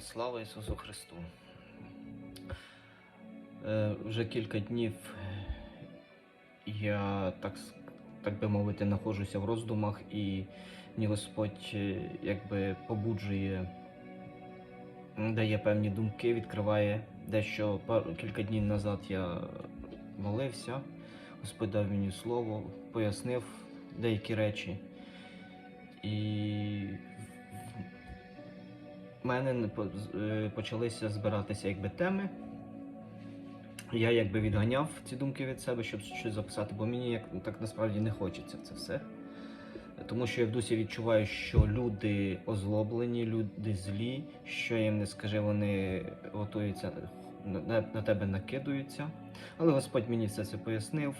Слава Ісусу Христу. Е, Вже кілька днів я, так, так би мовити, знаходжуся в роздумах і мені Господь е, якби побуджує, дає певні думки, відкриває дещо кілька днів назад я молився. Господь дав мені слово, пояснив деякі речі. І в мене е, почалися збиратися якби теми. Я якби відганяв ці думки від себе, щоб щось записати, бо мені як так насправді не хочеться це все. Тому що я в дусі відчуваю, що люди озлоблені, люди злі, що їм не скажи, вони готуються на, на тебе накидуються. Але Господь мені все це пояснив.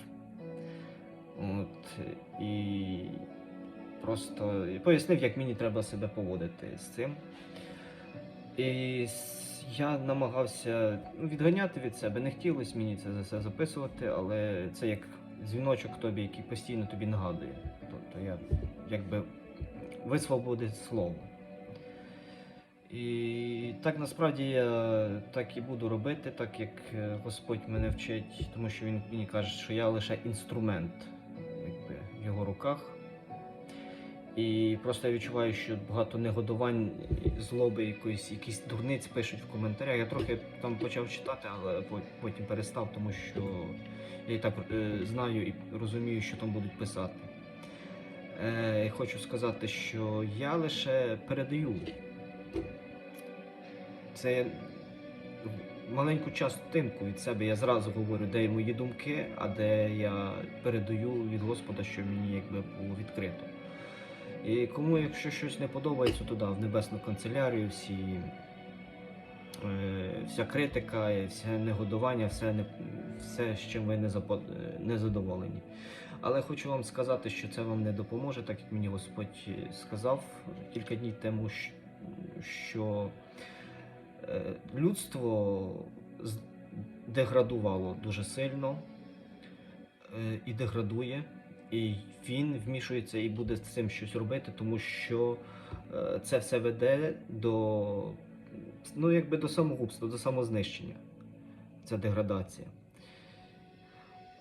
От, і просто пояснив, як мені треба себе поводити з цим. І я намагався ну, відганяти від себе. Не хотілося мені це за все записувати, але це як дзвіночок тобі, який постійно тобі нагадує. Тобто я якби висвободив слово. І так насправді я так і буду робити, так як е, Господь мене вчить, тому що він мені каже, що я лише інструмент якби, в його руках. І просто я відчуваю, що багато негодувань, злоби, якоїсь, якісь дурниць пишуть в коментарях. Я трохи там почав читати, але потім перестав, тому що я і так е, знаю і розумію, що там будуть писати. Е, хочу сказати, що я лише передаю. Це маленьку частинку від себе. Я зразу говорю, де мої думки, а де я передаю від Господа, що мені якби було відкрито. І кому, якщо щось не подобається, туди, в небесну канцелярію, всі, е, вся критика, все негодування, все, не, все, з чим ви не, запо, е, не задоволені. Але хочу вам сказати, що це вам не допоможе, так як мені Господь сказав кілька днів тому, що е, людство деградувало дуже сильно е, і деградує. І він вмішується і буде з цим щось робити, тому що е, це все веде до, ну, якби до самогубства, до самознищення. Це деградація.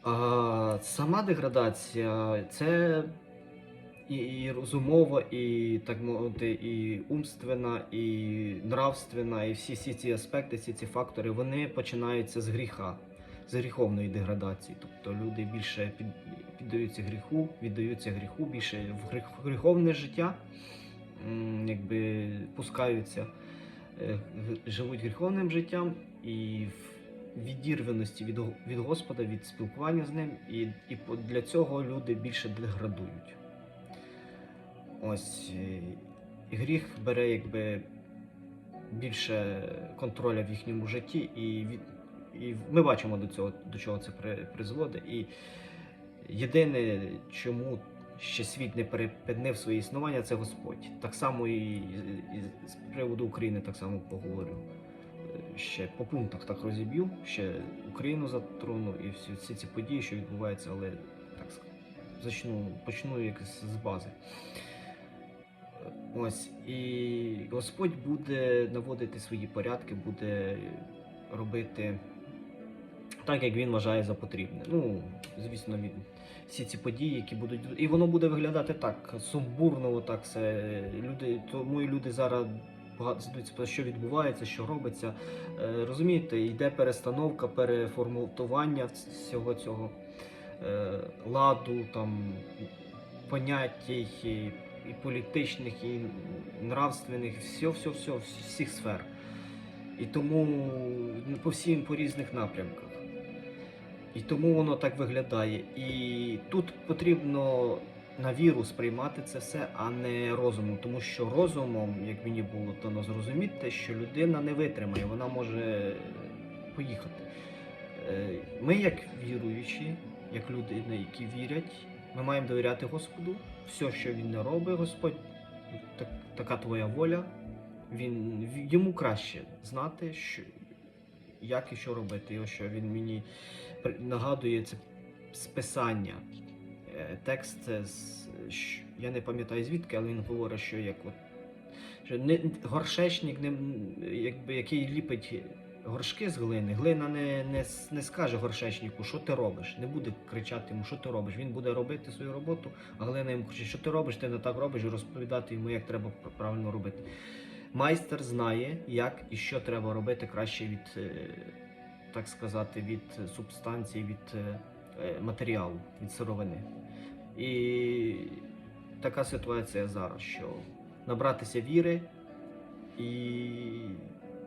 А сама деградація це і, і розумова, і так мовити, і умственна, і нравственна, і всі, всі ці аспекти, всі ці фактори, вони починаються з гріха, з гріховної деградації. Тобто люди більше піддаються гріху, віддаються гріху, більше в гріховне життя, якби пускаються, е, живуть гріховним життям і в відірваності від, від Господа, від спілкування з ним, і, і для цього люди більше деградують. Ось е, гріх бере якби більше контроля в їхньому житті, і, від, і ми бачимо до цього, до чого це при, призводить. І єдине, чому ще світ не перепинив своє існування, це Господь. Так само і, з приводу України так само поговорю. Ще по пунктах так розіб'ю, ще Україну затрону і всі, всі ці події, що відбуваються, але так зачну, почну якось з бази. Ось і Господь буде наводити свої порядки, буде робити так, як він вважає за потрібне. Ну, звісно, він всі ці події, які будуть. І воно буде виглядати так сумбурно, так все. Люди, тому і люди зараз багато задаються, про що відбувається, що робиться. Е, розумієте, йде перестановка, переформатування всього цього е, ладу, там понять і, і політичних, і нравственних, все, все, все, всіх сфер. І тому ну, по всім по різних напрямках. І тому воно так виглядає. І тут потрібно на віру сприймати це все, а не розумом. Тому що розумом, як мені було дано зрозуміти, що людина не витримає, вона може поїхати. Е, Ми, як віруючі, як люди, які вірять, ми маємо довіряти Господу. Все, що він не робить, Господь, так, така твоя воля. Він йому краще знати, що, як і що робити. І ось що він мені нагадує це з писання. Е, Текст з я не пам'ятаю звідки, але він говорить, що як от Що не, горшечник, не, якби, який ліпить горшки з глини, глина не, не, не скаже горшечнику, що ти робиш. Не буде кричати йому, що ти робиш. Він буде робити свою роботу, а глина йому кричить, що ти робиш, ти не так робиш, і розповідати йому, як треба правильно робити. Майстер знає, як і що треба робити краще від, е, так сказати, від субстанції, від е, е, матеріалу, від сировини. І така ситуація зараз, що набратися віри і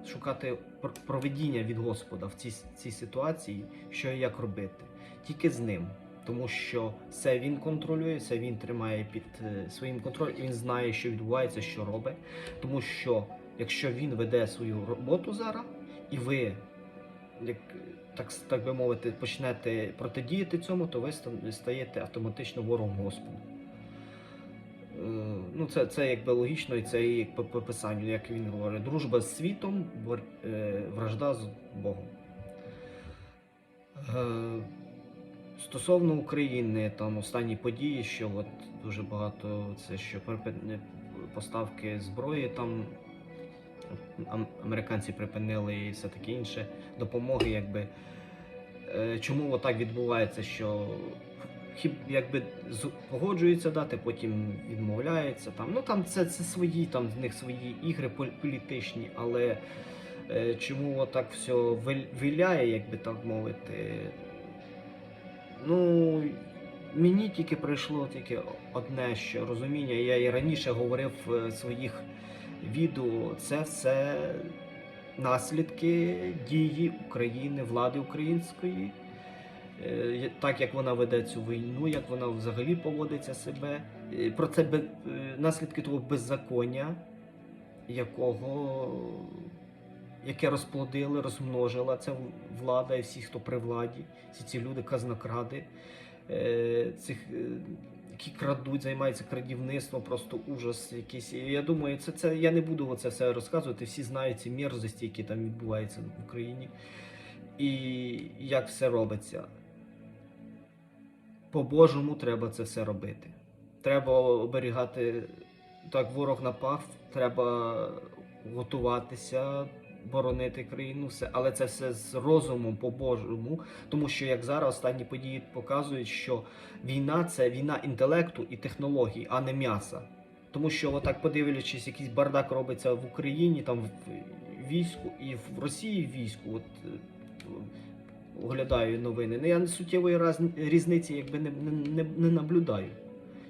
шукати пр- проведіння від Господа в цій, цій ситуації, що і як робити. Тільки з ним. Тому що все він контролює, все він тримає під е, своїм контролем, він знає, що відбувається, що робить. Тому що якщо він веде свою роботу зараз, і ви, як так, так би мовити, почнете протидіяти цьому, то ви стаєте автоматично ворогом Господа. Е, Ну, це, це якби логічно, і це і по, по як він говорить, дружба з світом, е, вражда з Богом. Е, Стосовно України, там останні події, що от дуже багато це що поставки зброї там ам- американці припинили і все таке інше допомоги, якби. Е, Чому отак відбувається, що якби з- погоджуються дати, потім відмовляються. Там, ну там це, це свої, там в них свої ігри політичні, але е, чому отак все виляє, як би так мовити. Ну, мені тільки прийшло тільки одне що розуміння. Я і раніше говорив в своїх відео, це все наслідки дії України, влади української. Е, Так як вона веде цю війну, як вона взагалі поводиться себе. Е, Про це е, наслідки того беззаконня, якого яке розплодили, розмножила ця влада і всі, хто при владі, всі ці люди, казнокради, цих, які крадуть, займаються крадівництвом, просто ужас якийсь. Я думаю, це, це я не буду це все розказувати. Всі знають ці мерзості, які там відбуваються в Україні, і як все робиться. По-божому треба це все робити. Треба оберігати так, ворог напав, треба готуватися, боронити країну, все, але це все з розумом по-божому, тому що як зараз останні події показують, що війна це війна інтелекту і технологій, а не м'яса. Тому що, отак подивлячись, якийсь бардак робиться в Україні, там в війську і в Росії в війську. От е, оглядаю новини. Ну, я суттєвої різниці якби не, не, не наблюдаю.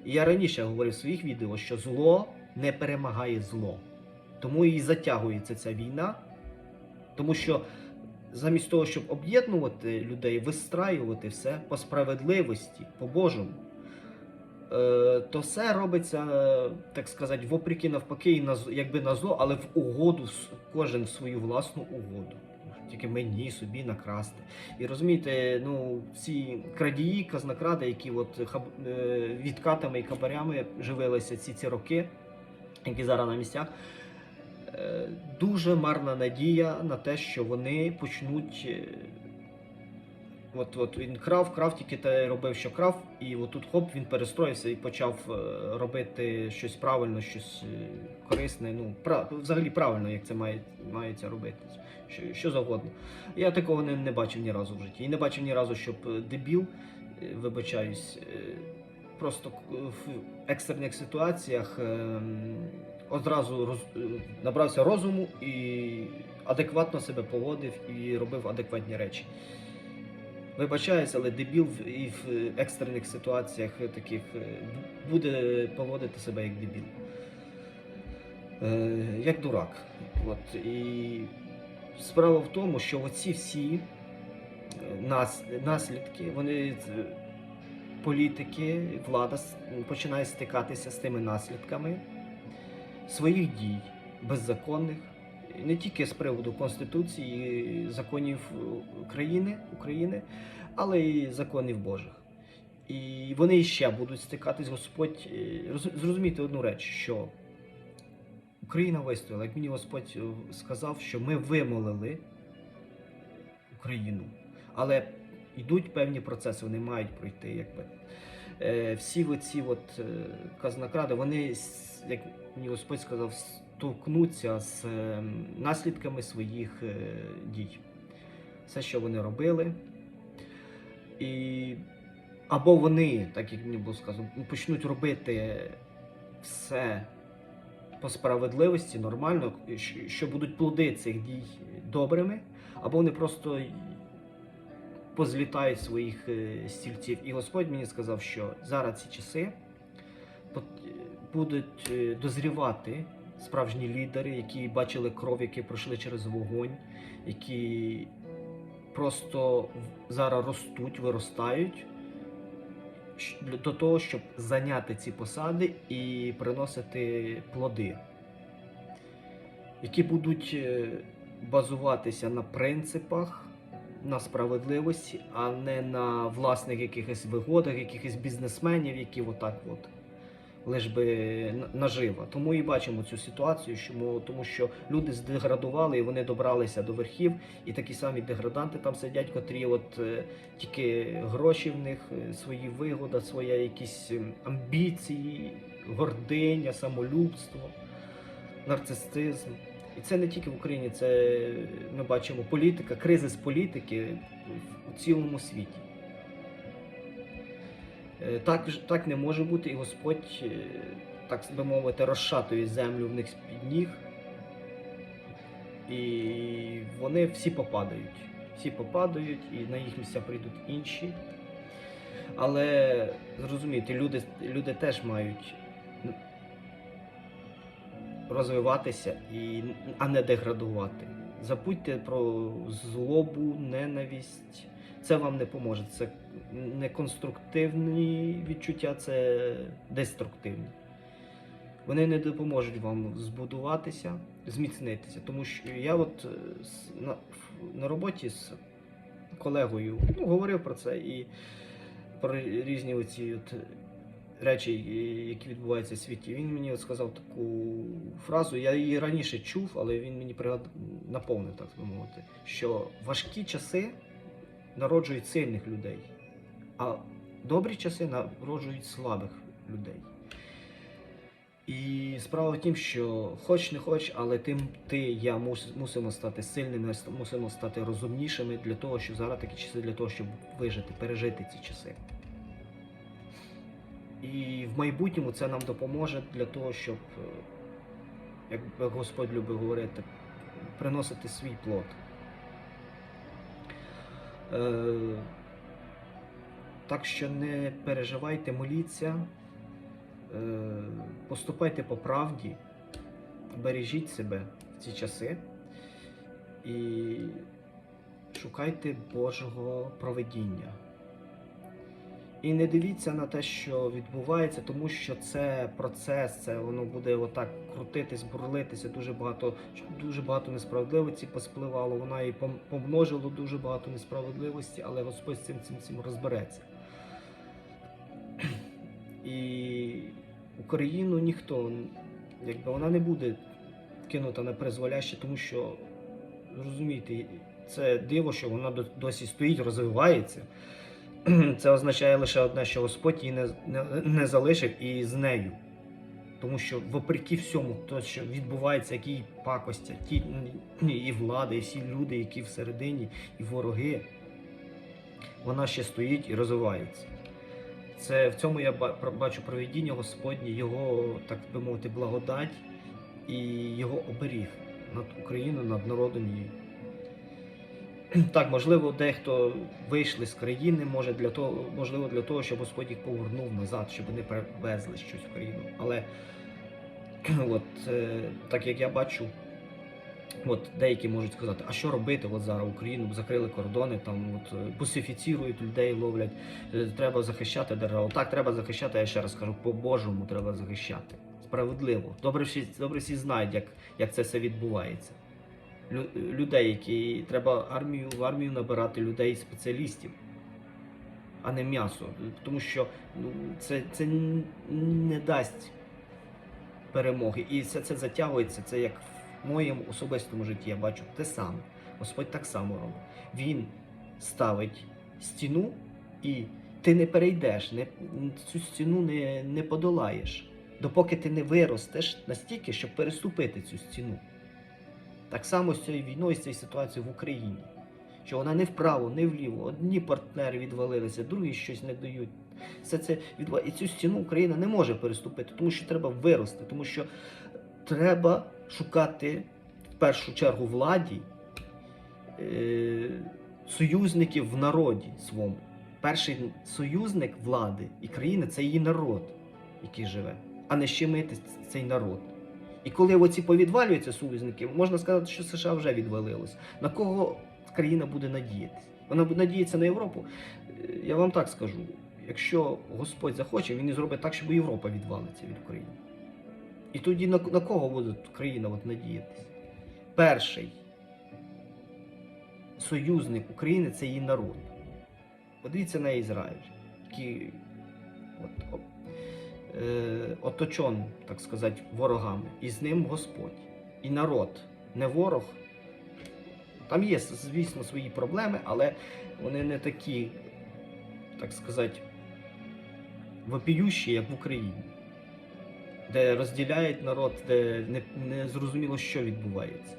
І я раніше говорив в своїх відео, що зло не перемагає зло. Тому і затягується ця війна. Тому що замість того, щоб об'єднувати людей, вистраювати все по справедливості, по-божому, е, то все робиться, е, так сказати, вопреки навпаки, і якби на зло, але в угоду, кожен в свою власну угоду. Тільки мені собі накрасти. І розумієте, ну всі крадії, казнокради, які от хаб, е, відкатами і хабарями живилися ці ці роки, які зараз на місцях. Е, Дуже марна надія на те, що вони почнуть. е, От, от він крав, крав, тільки те робив, що крав, і от тут хоп, він перестроївся і почав е, робити щось правильно, щось корисне. Ну, пра, взагалі правильно, як це має, мається робити. Що, що завгодно. Я такого не, не бачив ні разу в житті. І не бачив ні разу, щоб дебіл, вибачаюсь, просто в екстрених ситуаціях ем, одразу роз, е, набрався розуму і адекватно себе поводив і робив адекватні речі. Вибачаюсь, але дебіл і в екстрених ситуаціях таких е, буде поводити себе як дебіл. Е, як дурак. От, і справа в тому, що оці всі нас, наслідки, вони політики, влада починає стикатися з тими наслідками своїх дій беззаконних, не тільки з приводу Конституції, законів країни, України, але й законів Божих. І вони ще будуть стикатись, Господь. е, роз- Зрозумійте одну реч, що Україна вистояла, як мені Господь е, сказав, що ми вимолили Україну, але йдуть певні процеси, вони мають пройти. Якби. Е, всі оці от, казнокради, вони, як мені Господь сказав, с- з е, наслідками своїх е, дій. Все, що вони робили. І або вони, так як мені було сказано, почнуть робити все по справедливості, нормально, що- будуть плоди цих дій добрими, або вони просто позлітають своїх е, стільців. І Господь мені сказав, що зараз ці часи будуть е, дозрівати справжні лідери, які бачили кров, які пройшли через вогонь, які просто зараз ростуть, виростають до того, щоб зайняти ці посади і приносити плоди, які будуть е, базуватися на принципах, на справедливості, а не на власних якихось вигодах, якихось бізнесменів, які отак от. Лиш би нажива. Тому і бачимо цю ситуацію, тому що люди здеградували і вони добралися до верхів, і такі самі деграданти там сидять, котрі от е, тільки гроші в них, е, свої вигода, своя якісь ем, амбіції, гординя, самолюбство, нарцисизм. І це не тільки в Україні, це ми бачимо політика, кризис політики в- цілому світі. Е, Так, так не може бути, і Господь, е, так би мовити, розшатує землю в них з-під ніг. І вони всі попадають. Всі попадають, і на їх місця прийдуть інші. Але зрозумійте, люди, люди теж мають розвиватися, і, а не деградувати. Забудьте про злобу, ненависть. Це вам не поможе. Це не конструктивні відчуття, це деструктивні. Вони не допоможуть вам збудуватися, зміцнитися. Тому що я от е, на, на роботі з колегою ну, говорив про це і про різні оці от речі, які відбуваються в світі. Він мені от сказав таку фразу, я її раніше чув, але він мені пригад... наповнив, так би мовити, що важкі часи народжують сильних людей, а добрі часи народжують слабих людей. І справа в тім, що хоч не хоч, але тим ти, я мусимо стати сильними, мусимо стати розумнішими для того, щоб зараз такі часи, для того, щоб вижити, пережити ці часи. І в майбутньому це нам допоможе для того, щоб, е, як Господь любить говорити, приносити свій плод. Е, так що не переживайте, моліться, е, поступайте по правді, бережіть себе в ці часи. І шукайте Божого проведіння. І не дивіться на те, що відбувається, тому що це процес, це воно буде отак крутитись, бурлитися. Дуже багато, дуже багато несправедливості поспливало. Вона і пом- помножило дуже багато несправедливості, але Господь з цим цим, цим розбереться. І Україну ніхто, якби вона не буде кинута на призволяще, тому що розумієте, це диво, що вона досі стоїть, розвивається. Це означає лише одне, що Господь її не, не, не залишив і з нею. Тому що, вопреки всьому, то, що відбувається, які пакостя, ті і влада, і всі люди, які всередині, і вороги, вона ще стоїть і розвивається. Це в цьому я бачу проведіння Господнє, його, так би мовити, благодать і його оберіг над Україною, над народом її. Так, можливо, дехто вийшли з країни, може для того, можливо, для того, щоб Господь їх повернув назад, щоб вони привезли щось в країну. Але от, е, так як я бачу, от деякі можуть сказати, а що робити от зараз Україну, закрили кордони, там от е, бусифіцірують людей, ловлять, е, треба захищати державу. Так, треба захищати, я ще раз кажу, по-божому треба захищати. Справедливо. Добре всі, добре всі знають, як, як це все відбувається. Лю- людей, які треба армію в армію набирати людей спеціалістів, а не м'ясо. Тому що ну, це, це не дасть перемоги. І все це затягується. Це як в моєму особистому житті я бачу те саме. Господь так само робить. Він ставить стіну, і ти не перейдеш, не, цю стіну не, не подолаєш. допоки ти не виростеш настільки, щоб переступити цю стіну. Так само з цією війною, з цією ситуацією в Україні. Що вона не вправо, не вліво. Одні партнери відвалилися, другі щось не дають. Все це відва... І цю стіну Україна не може переступити, тому що треба вирости, тому що треба шукати в першу чергу владі е... союзників в народі своєму. Перший союзник влади і країни це її народ, який живе, а не щемити цей народ. І коли оці повідвалюються союзники, можна сказати, що США вже відвалилось. На кого країна буде надіятися? Вона буде надіятися на Європу. Е, Я вам так скажу: якщо Господь захоче, він і зробить так, щоб Європа відвалиться від України. І тоді на, на кого буде країна от надіятися? Перший союзник України це її народ. Подивіться на Ізраїль, який от, е, оточен, так сказати, ворогами, і з ним Господь. І народ, не ворог. Там є, звісно, свої проблеми, але вони не такі, так сказати, вопіющі, як в Україні, де розділяють народ, де не, не зрозуміло, що відбувається.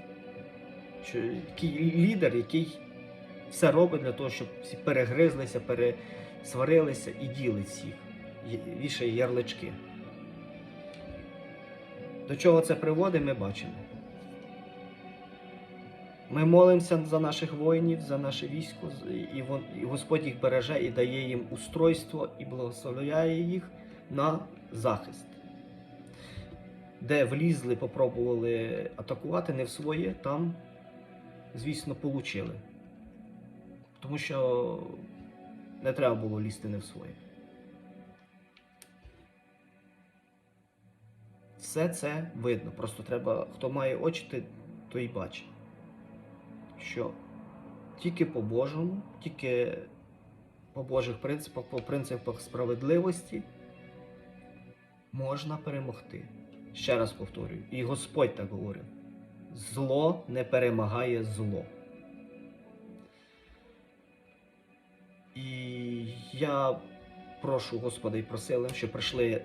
Що такий лідер, який все робить для того, щоб всі перегризлися, пересварилися і ділить всіх, вішає ярлички. До чого це приводить, ми бачимо. Ми молимося за наших воїнів, за наше військо, і, Господь їх береже і дає їм устройство і благословляє їх на захист. Де влізли, попробували атакувати не в своє, там, звісно, получили. Тому що не треба було лізти не в своє. Все це видно. Просто треба, хто має очі, той- бачить. Що тільки по Божому, тільки по Божих принципах, по принципах справедливості можна перемогти. Ще раз повторюю, і Господь так говорив: зло не перемагає зло. І я прошу Господа і просили, щоб прийшли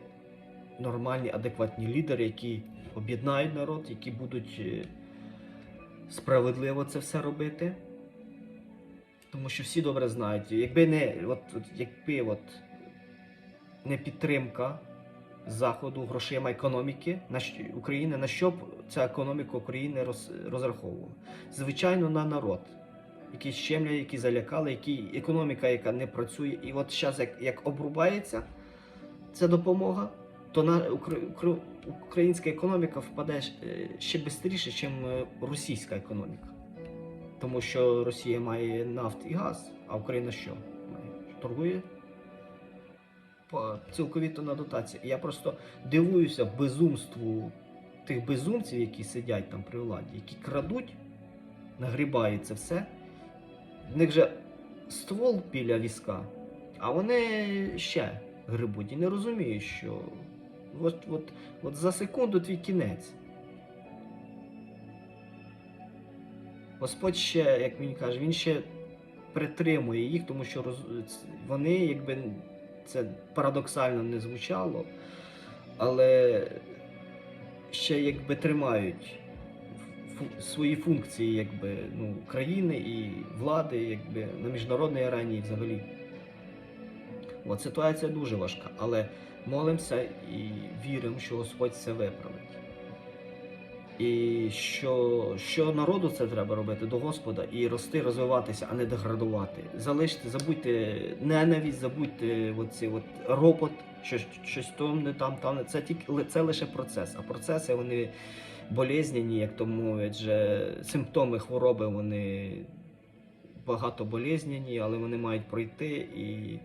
нормальні, адекватні лідери, які об'єднають народ, які будуть е, справедливо це все робити. Тому що всі добре знають, якби не, от, от, якби от, не підтримка Заходу грошима економіки на України, на що б ця економіка України роз, розраховувала? Звичайно, на народ, який щемляє, які залякали, які, економіка, яка не працює. І от зараз, як, як обрубається ця допомога, то на укра- укра- українська економіка впаде е, ще швидше, ніж російська економіка. Тому що Росія має нафт і газ, а Україна що? Торгує цілковито на дотації. Я просто дивуюся безумству тих безумців, які сидять там при владі, які крадуть, нагрібають це все. В них же ствол біля візка, а вони ще грибуть і не розуміють, що от, от, от за секунду твій кінець. Господь ще, як він каже, він ще притримує їх, тому що роз... вони, якби це парадоксально не звучало, але ще якби тримають свої функції якби, ну, країни і влади якби, на міжнародній арені і взагалі. От ситуація дуже важка, але молимося і віримо, що Господь все виправить. І що, що народу це треба робити до Господа і рости, розвиватися, а не деградувати. Залиште, забудьте ненависть, забудьте оці от ропот, що щось там не там, там. Це тільки це лише процес. А процеси вони болезняні, як то мовлять, же симптоми хвороби вони багато болезняні, але вони мають пройти і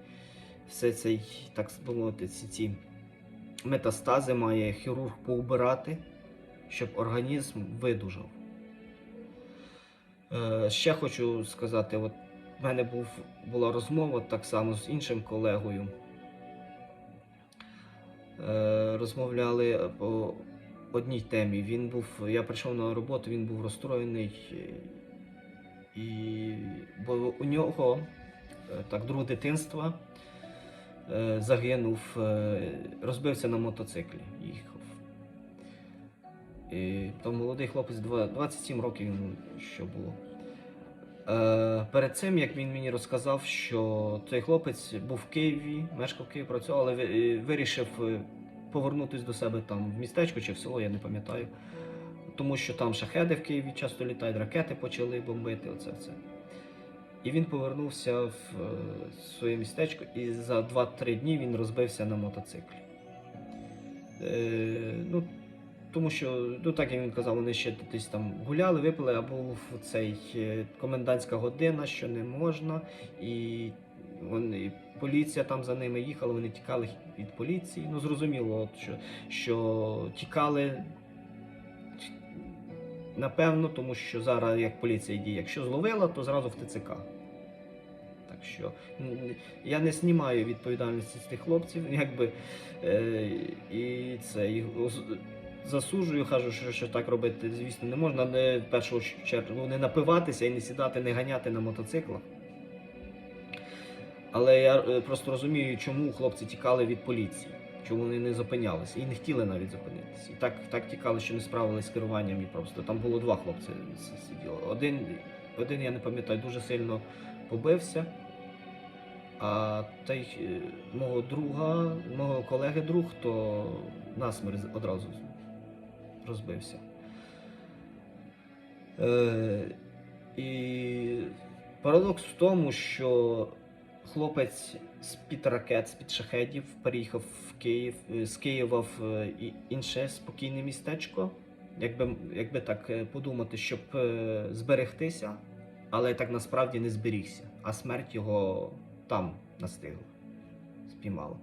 все цей, так мовити, ці, метастази має хірург поубирати щоб організм видужав. Е, ще хочу сказати: от в мене був, була розмова так само з іншим колегою. Е, розмовляли по одній темі. Він був, я прийшов на роботу, він був розстроєний. І, бо у нього е, так, друг дитинства загинув, е, розбився на мотоциклі. Їхав. І там молодий хлопець, 27 років йому що було. Е, перед цим, як він мені розказав, що цей хлопець був в Києві, мешкав в Києві, працював, але е, вирішив е, повернутися до себе там в містечко чи в село, я не пам'ятаю. Тому що там шахеди в Києві часто літають, ракети почали бомбити. Оце все. І він повернувся в е, своє містечко, і за 2-3 дні він розбився на мотоциклі. Е, ну, тому що, ну так як він казав, вони ще десь там гуляли, випили, а був цей е, комендантська година, що не можна, і вони, поліція там за ними їхала, вони тікали від поліції. Ну, зрозуміло, от, що, що тікали. Напевно, тому що зараз як поліція діє, якщо зловила, то зразу в ТЦК. Так що я не знімаю відповідальності з тих хлопців, якби е, і це і засуджую, кажу, що, що так робити, звісно, не можна не в першу чергу не напиватися і не сідати, не ганяти на мотоциклах. Але я е, просто розумію, чому хлопці тікали від поліції, чому вони не зупинялися і не хотіли навіть зупинитися. І так, так тікали, що не справилися з керуванням і просто. Там було два хлопці с- сиділо. Один, один я не пам'ятаю, дуже сильно побився. А той е, мого друга, мого колеги друг, то насмерть одразу розбився. Е, і парадокс в тому, що хлопець з-під ракет, з-під шахедів переїхав в Київ, е, з Києва в е, інше спокійне містечко. Якби, якби так е, подумати, щоб зберегтися, але так насправді не зберігся, а смерть його там настигла, спіймала.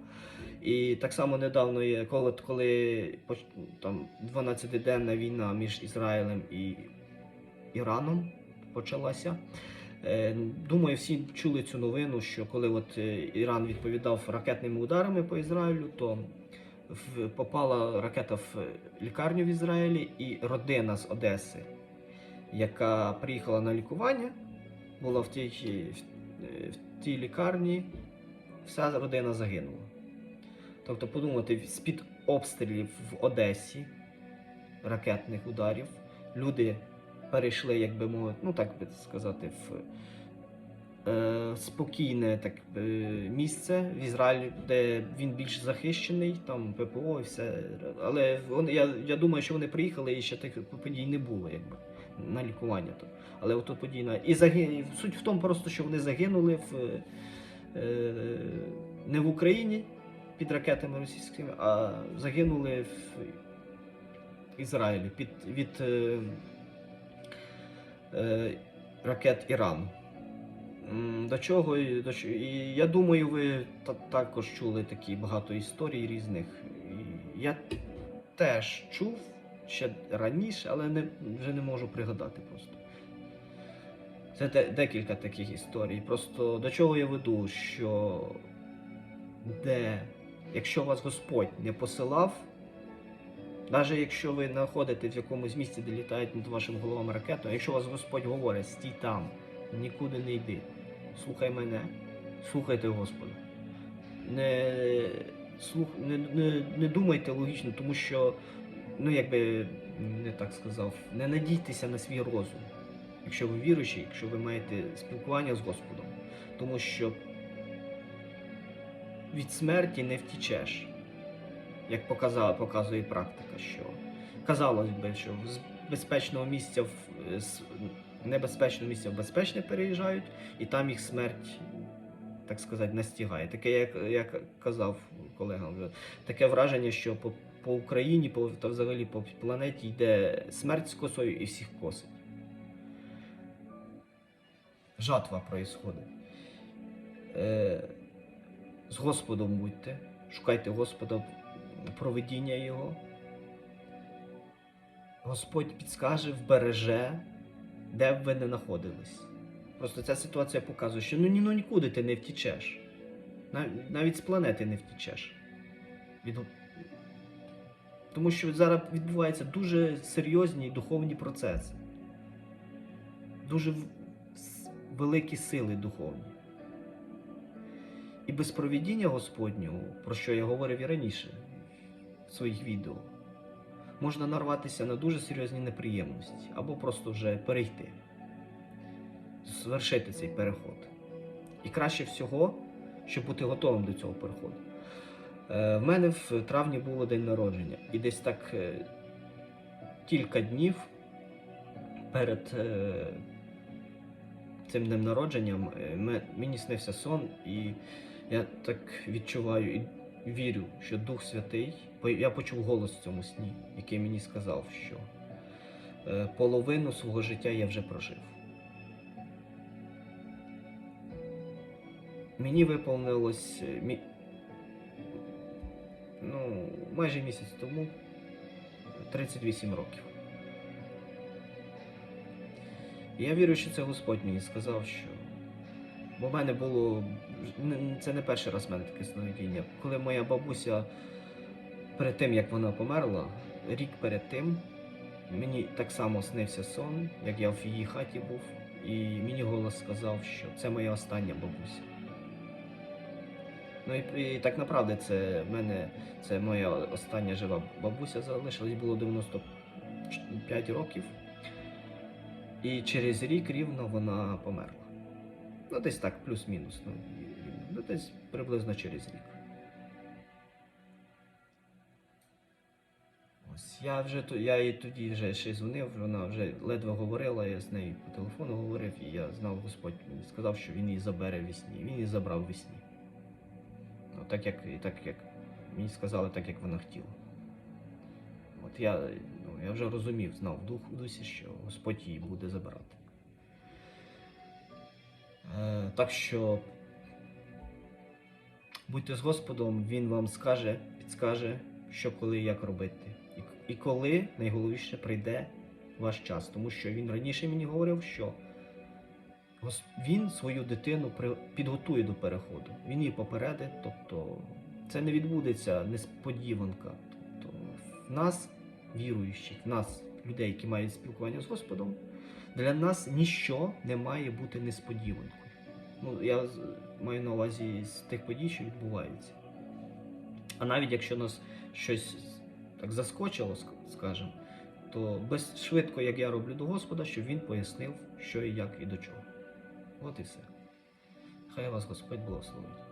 І так само недавно коли, коли там 12-денна війна між Ізраїлем і Іраном почалася. Е, Думаю, всі чули цю новину, що коли от е, Іран відповідав ракетними ударами по Ізраїлю, то попала ракета в лікарню в Ізраїлі, і родина з Одеси, яка приїхала на лікування, була в тій, е, в тій лікарні, вся родина загинула. Тобто, подумати, з-під обстрілів в Одесі, ракетних ударів, люди перейшли, як би мовити, ну так би сказати, в е, спокійне так, е, місце в Ізраїлі, де він більш захищений, там ППО і все. Але вони, я, я думаю, що вони приїхали і ще тих подій не було, якби на лікування. То. Але от тут подій. І заги... суть в тому просто, що вони загинули в, е, не в Україні під ракетами російськими, а загинули в Ізраїлі під, від е, ракет Ірану. М, До чого, до чого? І я думаю, ви та- також чули такі багато історій різних. Я теж чув ще раніше, але не, вже не можу пригадати просто. Це де, декілька таких історій. Просто до чого я веду, що де, якщо вас Господь не посилав, навіть якщо ви знаходитесь в якомусь місці, де літають над вашим головами ракетою, якщо вас Господь говорить, стій там, нікуди не йди. Слухай мене, слухайте Господа. Не, слух, не, не, не думайте логічно, тому що, ну якби не так сказав, не надійтеся на свій розум, якщо ви віруючі, якщо ви маєте спілкування з Господом. Тому що від смерті не втічеш як показала, показує практика, що казалось би, що з безпечного місця в з небезпечного місця в безпечне переїжджають, і там їх смерть, так сказати, настигає. Таке, як, як казав колега, таке враження, що по, по Україні, по та взагалі по планеті йде смерть з косою і всіх косить. Жатва происходить. Е, з Господом будьте, шукайте Господа проведіння Його. Господь підскаже, вбереже, де б ви не знаходились. Просто ця ситуація показує, що ну, ну нікуди ти не втічеш. Нав- Навіть з планети не втічеш. Від... Тому що зараз відбуваються дуже серйозні духовні процеси. Дуже великі сили духовні. І без провідіння Господнього, про що я говорив і раніше своїх відео, можна нарватися на дуже серйозні неприємності або просто вже перейти, звершити цей переход. І краще всього, щоб бути готовим до цього переходу. Е, В мене в травні було день народження, і десь так е, кілька днів перед е, цим днем народженням мені снився сон, і я так відчуваю вірю, що Дух Святий, я почув голос в цьому сні, який мені сказав, що е, половину свого життя я вже прожив. Мені виповнилось е, ну, майже місяць тому 38 років. Я вірю, що це Господь мені сказав, що. Бо в мене було. Це не перший раз в мене таке сновидіння. Коли моя бабуся перед тим, як вона померла, рік перед тим, мені так само снився сон, як я в її хаті був, і мені голос сказав, що це моя остання бабуся. Ну і, і так направді це мене це моя остання жива бабуся залишилась, було 95 років. І через рік рівно вона померла. Ну, десь так, плюс-мінус. Ну, ну, десь приблизно через рік. Ось я вже я їй тоді вже ще дзвонив, вона вже ледве говорила, я з нею по телефону говорив, і я знав, Господь мені сказав, що він її забере вісні. Він її забрав вісні. Ну, так як, так як мені сказали, так як вона хотіла. От я, ну, я вже розумів, знав в дух, в дусі, що Господь її буде забирати. Е, так що будьте з Господом, Він вам скаже, підскаже, що коли як робити. І, коли найголовніше прийде ваш час. Тому що він раніше мені говорив, що він свою дитину підготує до переходу. Він її попередить, тобто це не відбудеться несподіванка. Тобто в нас, віруючих, в нас, людей, які мають спілкування з Господом, для нас ніщо не має бути несподіванкою. Ну, я маю на увазі з тих подій, що відбуваються. А навіть якщо нас щось так заскочило, скажімо, то без швидко, як я роблю до Господа, щоб він пояснив, що і як і до чого. От і все. Хай вас Господь благословить.